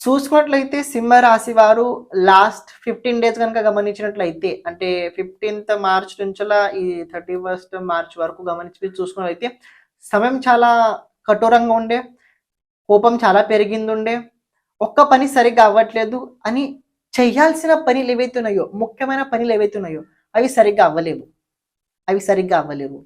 చూసుకున్నట్లయితే సింహ రాశి వారు లాస్ట్ ఫిఫ్టీన్ డేస్ కనుక గమనించినట్లయితే అంటే ఫిఫ్టీన్త్ మార్చ్ నుంచిలా ఈ థర్టీ ఫస్ట్ మార్చ్ వరకు గమనించి చూసుకున్నట్లయితే సమయం చాలా కఠోరంగా ఉండే కోపం చాలా పెరిగింది ఉండే ఒక్క పని సరిగ్గా అవ్వట్లేదు అని చేయాల్సిన పనులు ఏవైతే ఉన్నాయో ముఖ్యమైన పనులు ఏవైతే ఉన్నాయో అవి సరిగ్గా అవ్వలేవు. అవి సరిగ్గా అవ్వలేవు.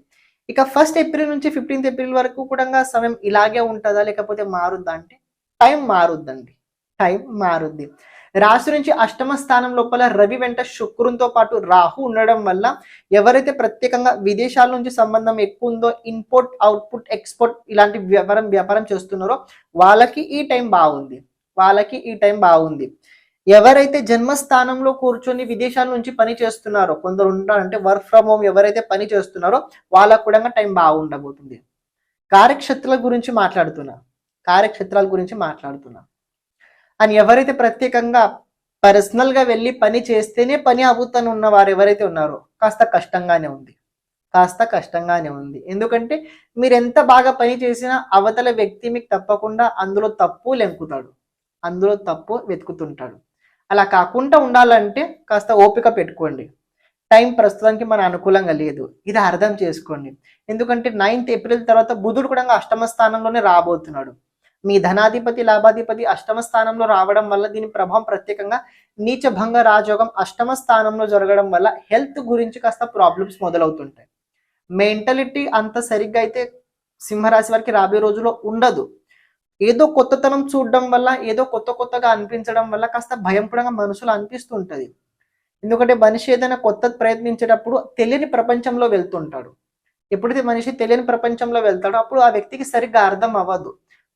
ఇక ఫస్ట్ ఏప్రిల్ నుంచి ఫిఫ్టీన్త్ ఏప్రిల్ వరకు కూడా సమయం ఇలాగే ఉంటుందా లేకపోతే మారుద్దా? అంటే టైం మారుద్దండి. టైం మారుద్ది. రాశి నుంచి అష్టమ స్థానం లోపల రవి వెంట శుక్రునితో పాటు రాహు ఉండడం వల్ల ఎవరైతే ప్రత్యేకంగా విదేశాల నుంచి సంబంధం ఎక్కువ ఉందో ఇన్పుట్ అవుట్పుట్ ఎక్స్పోర్ట్ ఇలాంటి వ్యాపారం వ్యాపారం చేస్తున్నారో వాళ్ళకి ఈ టైం బాగుంది. వాళ్ళకి ఈ టైం బాగుంది. ఎవరైతే జన్మస్థానంలో కూర్చొని విదేశాల నుంచి పని చేస్తున్నారో కొందరు ఉంటారంటే వర్క్ ఫ్రమ్ హోమ్ ఎవరైతే పని చేస్తున్నారో వాళ్ళకు కూడా టైం బాగుండబోతుంది. కార్యక్షేత్రాల గురించి మాట్లాడుతున్నా. కార్యక్షేత్రాల గురించి మాట్లాడుతున్నా. అని ఎవరైతే ప్రత్యేకంగా పర్సనల్గా వెళ్ళి పని చేస్తేనే పని అవుతాను ఉన్న వారు ఎవరైతే ఉన్నారో కాస్త కష్టంగానే ఉంది. కాస్త కష్టంగానే ఉంది. ఎందుకంటే మీరు ఎంత బాగా పని చేసినా అవతల వ్యక్తి మీకు తప్పకుండా అందులో తప్పు లెంకుతాడు. అందులో తప్పు వెతుకుతుంటాడు. అలా కాకుండా ఉండాలంటే కాస్త ఓపిక పెట్టుకోండి. టైం ప్రస్తుతానికి మన అనుకూలంగా లేదు. ఇది అర్థం చేసుకోండి. ఎందుకంటే నైన్త్ ఏప్రిల్ తర్వాత బుధుడు కూడా అష్టమ స్థానంలోనే రాబోతున్నాడు. మీ ధనాధిపతి లాభాధిపతి అష్టమ స్థానంలో రావడం వల్ల దీని ప్రభావం ప్రత్యేకంగా నీచభంగ రాజయోగం అష్టమ స్థానంలో జరగడం వల్ల హెల్త్ గురించి కాస్త ప్రాబ్లమ్స్ మొదలవుతుంటాయి. మెంటలిటీ అంత సరిగ్గా అయితే సింహరాశి వారికి రాబోయే రోజులో ఉండదు. ఏదో కొత్తతనం చూడడం వల్ల ఏదో కొత్త కొత్తగా అనిపించడం వల్ల కాస్త భయం కూడా మనసులో అనిపిస్తుంటది. ఎందుకంటే మనిషి ఏదైనా కొత్త ప్రయత్నించేటప్పుడు తెలియని ప్రపంచంలో వెళ్తుంటాడు. ఎప్పుడైతే మనిషి తెలియని ప్రపంచంలో వెళ్తాడో అప్పుడు ఆ వ్యక్తికి సరిగ్గా అర్థం అవ్వదు.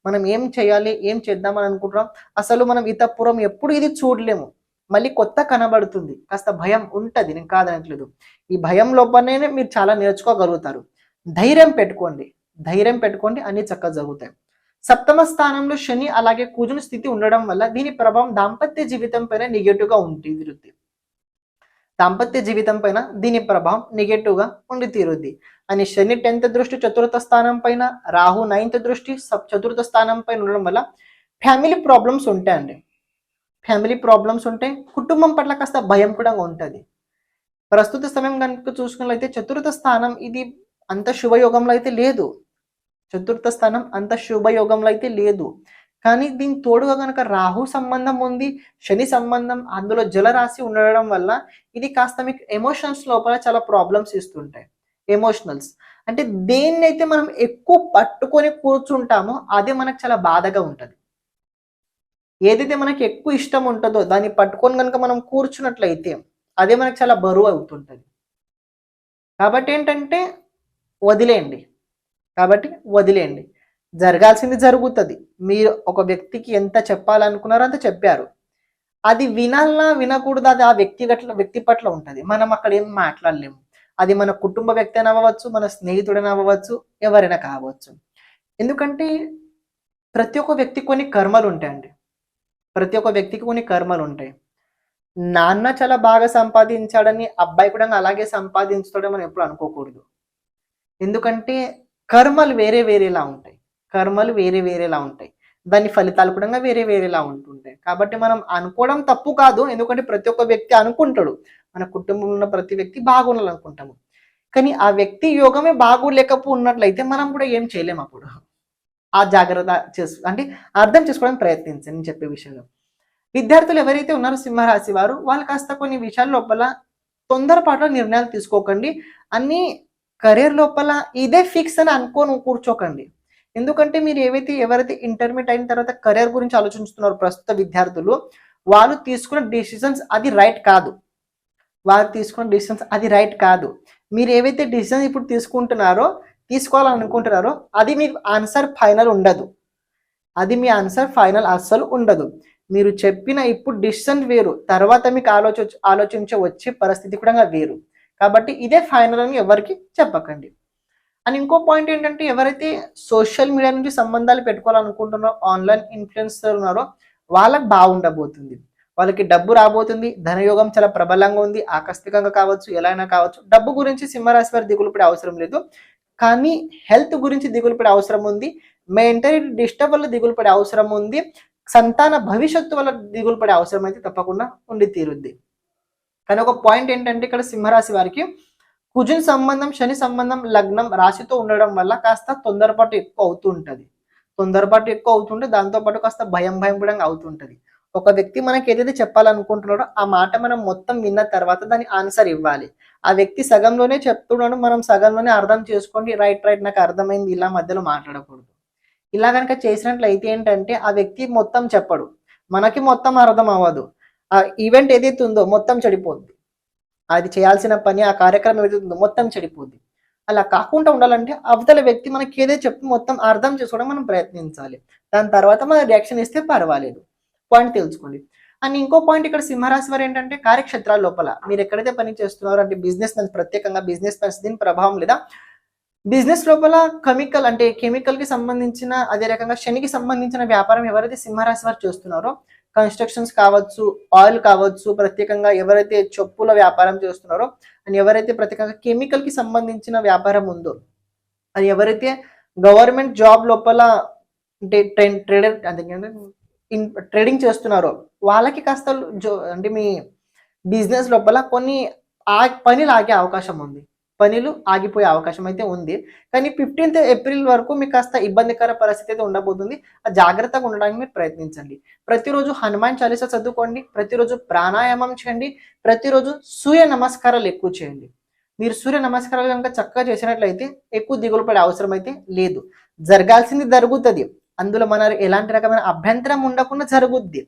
మనం ఏం చేయాలి ఏం చేద్దామని అనుకుంటున్నాం? అసలు మనం ఇతపురం ఎప్పుడు ఇది చూడలేము. మళ్ళీ కొత్త కనబడుతుంది. కాస్త భయం ఉంటుంది. నేను కాదనట్లేదు. ఈ భయం లోపలనే మీరు చాలా నేర్చుకోగలుగుతారు. ధైర్యం పెట్టుకోండి. ధైర్యం పెట్టుకోండి. అన్ని చక్కగా జరుగుతాయి. సప్తమ స్థానంలో శని అలాగే కూజుని స్థితి ఉండడం వల్ల దీని ప్రభావం దాంపత్య జీవితం పైన నెగటివ్గా ఉంటుంది. వృత్తి దాంపత్య జీవితం పైన దీని ప్రభావం నెగటివ్గా ఉండి తీరుద్ది అని శని టెన్త్ దృష్టి చతుర్థ స్థానం పైన రాహు నైన్త్ దృష్టి సబ్ చతుర్థ స్థానం పైన ఉండడం వల్ల ఫ్యామిలీ ప్రాబ్లమ్స్ ఉంటాయండి. ఫ్యామిలీ ప్రాబ్లమ్స్ ఉంటాయి కుటుంబం పట్ల కాస్త భయం కూడా ఉంటుంది. ప్రస్తుత సమయం కనుక చూసుకున్నట్లయితే చతుర్థ స్థానం ఇది అంత శుభయోగంలో అయితే లేదు. చతుర్థ స్థానం అంత శుభయోగంలో అయితే లేదు. కానీ దీని తోడుగా కనుక రాహు సంబంధం ఉంది శని సంబంధం అందులో జలరాశి ఉండడం వల్ల ఇది కాస్త మీకు ఎమోషన్స్ లోపల చాలా ప్రాబ్లమ్స్ ఇస్తుంటాయి. ఎమోషనల్స్ అంటే దేన్నైతే మనం ఎక్కువ పట్టుకొని కూర్చుంటామో అదే మనకు చాలా బాధగా ఉంటుంది. ఏదైతే మనకి ఎక్కువ ఇష్టం ఉంటుందో దాన్ని పట్టుకొని కనుక మనం కూర్చున్నట్లయితే అదే మనకు చాలా బరువు అవుతుంటుంది. కాబట్టి ఏంటంటే వదిలేయండి. కాబట్టి వదిలేయండి. జరగాల్సింది జరుగుతుంది. మీరు ఒక వ్యక్తికి ఎంత చెప్పాలనుకున్నారో అంత చెప్పారు. అది వినాలన్నా వినకూడదు? అది ఆ వ్యక్తి గట్ల వ్యక్తి పట్ల ఉంటుంది. మనం అక్కడ ఏం మాట్లాడలేము అది మన కుటుంబ వ్యక్తి అని అవ్వచ్చు మన స్నేహితుడని అవ్వచ్చు ఎవరైనా కావచ్చు. ఎందుకంటే ప్రతి ఒక్క వ్యక్తి కొన్ని కర్మలు ఉంటాయండి ప్రతి ఒక్క వ్యక్తికి కొన్ని కర్మలు ఉంటాయి నాన్న చాలా బాగా సంపాదించాడని అబ్బాయి కూడా అలాగే సంపాదించుతాడని మనం ఎప్పుడు అనుకోకూడదు. ఎందుకంటే కర్మలు వేరే వేరేలా ఉంటాయి. కర్మలు వేరే వేరేలా ఉంటాయి. దాని ఫలితాలు కూడా వేరే వేరేలా ఉంటుంటాయి. కాబట్టి మనం అనుకోవడం తప్పు కాదు. ఎందుకంటే ప్రతి ఒక్క వ్యక్తి అనుకుంటాడు. మన కుటుంబంలో ఉన్న ప్రతి వ్యక్తి బాగుండాలనుకుంటాము. కానీ ఆ వ్యక్తి యోగమే బాగోలేకపో ఉన్నట్లయితే మనం కూడా ఏం చేయలేము అప్పుడు. ఆ జాగ్రత్త చేసు అంటే అర్థం చేసుకోవడానికి ప్రయత్నించండి నేను చెప్పే విషయంలో. విద్యార్థులు ఎవరైతే ఉన్నారో సింహరాశి వారు వాళ్ళు కాస్త కొన్ని విషయాల లోపల తొందరపాటు నిర్ణయాలు తీసుకోకండి. అన్ని కెరీర్ లోపల ఇదే ఫిక్స్ అని అనుకోను కూర్చోకండి. ఎందుకంటే మీరు ఏవైతే ఎవరైతే ఇంటర్మీడియట్ అయిన తర్వాత కెరీర్ గురించి ఆలోచిస్తున్నారో ప్రస్తుత విద్యార్థులు వాళ్ళు తీసుకున్న డిసిషన్స్ అది రైట్ కాదు. వారు తీసుకున్న డిసిషన్స్ అది రైట్ కాదు. మీరు ఏవైతే డిసిషన్స్ ఇప్పుడు తీసుకుంటున్నారో తీసుకోవాలనుకుంటున్నారో అది మీ ఆన్సర్ ఫైనల్ ఉండదు. అది మీ ఆన్సర్ ఫైనల్ అస్సలు ఉండదు. మీరు చెప్పిన ఇప్పుడు డిసిషన్ వేరు తర్వాత మీకు ఆలోచ ఆలోచించే వచ్చే పరిస్థితి కూడా వేరు. కాబట్టి ఇదే ఫైనల్ అని ఎవరికి చెప్పకండి. అండ్ ఇంకో పాయింట్ ఏంటంటే ఎవరైతే సోషల్ మీడియా నుంచి సంబంధాలు పెట్టుకోవాలనుకుంటున్నారో ఆన్లైన్ ఇన్ఫ్లుయెన్సర్ ఉన్నారో వాళ్ళకి బాగుండబోతుంది వాళ్ళకి డబ్బు రాబోతుంది. ధనయోగం చాలా ప్రబలంగా ఉంది. ఆకస్మికంగా కావచ్చు ఎలా అయినా కావచ్చు. డబ్బు గురించి సింహరాశి వారి దిగులు పడే అవసరం లేదు. కానీ హెల్త్ గురించి దిగులు పడే అవసరం ఉంది. మెంటరీ డిస్టర్బ్ వల్ల దిగులు పడే అవసరం ఉంది. సంతాన భవిష్యత్తు వల్ల దిగులు పడే అవసరం అయితే తప్పకుండా ఉండి తీరుద్ది. కానీ ఒక పాయింట్ ఏంటంటే ఇక్కడ సింహరాశి వారికి కుజుని సంబంధం శని సంబంధం లగ్నం రాశితో ఉండడం వల్ల కాస్త తొందరపాటు ఎక్కువ అవుతుంటది. తొందరపాటు ఎక్కువ అవుతుంటే దాంతో పాటు కాస్త భయం భయం కూడా అవుతుంటది. ఒక వ్యక్తి మనకి ఏదైతే చెప్పాలనుకుంటున్నాడో ఆ మాట మనం మొత్తం విన్న తర్వాత దాని ఆన్సర్ ఇవ్వాలి. ఆ వ్యక్తి సగంలోనే చెప్తున్నాడు మనం సగంలోనే అర్థం చేసుకోండి రైట్ రైట్ నాకు అర్థమైంది ఇలా మధ్యలో మాట్లాడకూడదు. ఇలా కనుక చేసినట్లయితే ఏంటంటే ఆ వ్యక్తి మొత్తం చెప్పడు. మనకి మొత్తం అర్థం అవ్వదు. ఆ ఈవెంట్ ఏదైతే ఉందో మొత్తం చెడిపోద్ది. అది చేయాల్సిన పని ఆ కార్యక్రమం ఏదైతుందో మొత్తం చెడిపోద్ది. అలా కాకుండా ఉండాలంటే అవతల వ్యక్తి మనకి ఏదైతే చెప్పి మొత్తం అర్థం చేసుకోవడం మనం ప్రయత్నించాలి. దాని తర్వాత మన రియాక్షన్ ఇస్తే పర్వాలేదు. పాయింట్ తెలుసుకోండి. అండ్ ఇంకో పాయింట్ ఇక్కడ సింహరాశి వారు ఏంటంటే కార్యక్షేత్రాల లోపల. మీరు ఎక్కడైతే పని చేస్తున్నారో అంటే బిజినెస్ మెన్స్ ప్రత్యేకంగా బిజినెస్ మెన్స్ దీని ప్రభావం లేదా? బిజినెస్ లోపల కెమికల్ అంటే కెమికల్కి సంబంధించిన అదే రకంగా శనికి సంబంధించిన వ్యాపారం ఎవరైతే సింహరాశి వారు చేస్తున్నారో కన్స్ట్రక్షన్స్ కావచ్చు ఆయిల్ కావచ్చు ప్రత్యేకంగా ఎవరైతే చెప్పుల వ్యాపారం చేస్తున్నారో అని ఎవరైతే ప్రత్యేకంగా కెమికల్కి సంబంధించిన వ్యాపారం ఉందో అది ఎవరైతే గవర్నమెంట్ జాబ్ లోపల అంటే ట్రేడర్ అంటే ట్రేడింగ్ చేస్తున్నారో వాళ్ళకి కాస్త అంటే మీ బిజినెస్ లోపల కొన్ని ఆ పని లాగే అవకాశం ఉంది. పనులు ఆగిపోయే అవకాశం అయితే ఉంది. కానీ ఫిఫ్టీన్త్ ఏప్రిల్ వరకు మీకు కాస్త ఇబ్బందికర పరిస్థితి అయితే ఉండబోతుంది. ఆ జాగ్రత్తగా ఉండడానికి మీరు ప్రయత్నించండి. ప్రతిరోజు హనుమాన్ చాలీసా చదువుకోండి. ప్రతిరోజు ప్రాణాయామం చేయండి. ప్రతిరోజు సూర్య నమస్కారాలు ఎక్కువ చేయండి. మీరు సూర్య నమస్కారాలు కనుక చక్కగా చేసినట్లయితే ఎక్కువ దిగులు పడే అవసరం అయితే లేదు. జరగాల్సింది జరుగుతుంది. అందులో మన ఎలాంటి రకమైన అభ్యంతరం ఉండకుండా జరుగుద్ది.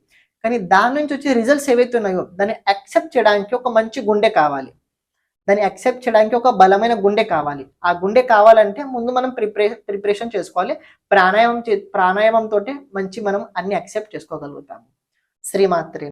కానీ దాని నుంచి వచ్చే రిజల్ట్స్ ఏవైతే ఉన్నాయో దాన్ని యాక్సెప్ట్ చేయడానికి ఒక మంచి గుండె కావాలి. దాన్ని యాక్సెప్ట్ చేయడానికి ఒక బలమైన గుండె కావాలి. ఆ గుండె కావాలంటే ముందు మనం ప్రిపరే ప్రిపరేషన్ చేసుకోవాలి. ప్రాణాయామం చే ప్రాణాయామం తోటి మంచి మనం అన్ని యాక్సెప్ట్ చేసుకోగలుగుతాము. శ్రీమాత్రే